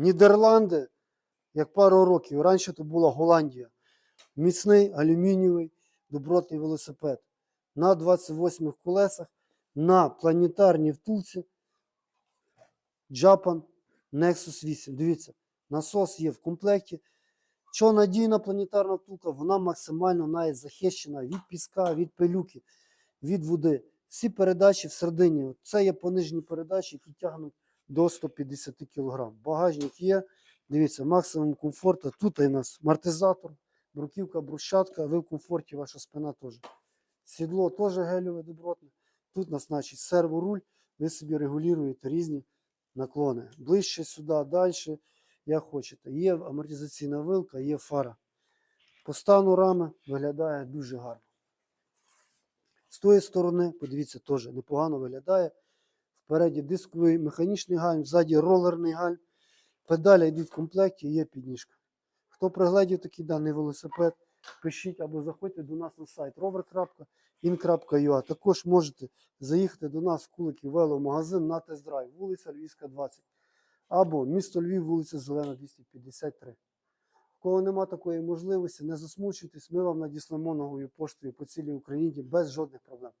Нідерланди, як пару років. Раніше то була Голландія. Міцний алюмінієвий добротний велосипед. На 28 колесах, на планетарній втулці. Japan Nexus 8. Дивіться, насос є в комплекті. Що надійна планетарна втулка, вона максимально навіть захищена від піска, від пилюки, від води. Всі передачі всередині. Це є понижні передачі, які тягнуть до 150 кг. Багажник є. Дивіться, максимум комфорту. Тут у нас амортизатор, бруківка, брусчатка. Ви в комфорті, ваша спина теж. Сідло теж гелеве добротне. Тут у нас, значить, серворуль. Ви собі регулюєте різні наклони. Ближче сюди, далі, як хочете. Є амортизаційна вилка, є фара. По стану рами виглядає дуже гарно. З тої сторони, подивіться, теж непогано виглядає. Впереді дисковий механічний гальм, ззаді ролерний гальм. Педалі йдуть в комплекті, є підніжка. Хто пригледів такий даний велосипед, пишіть або заходьте до нас на сайт rover.in.ua. Також можете заїхати до нас в Куликів веломагазин на тест-драйв, вулиця Львівська, 20. Або місто Львів, вулиця Зелена, 253. В кого нема такої можливості, не засмучуйтесь, ми вам надіслемо новою поштою по цілій Україні без жодних проблем.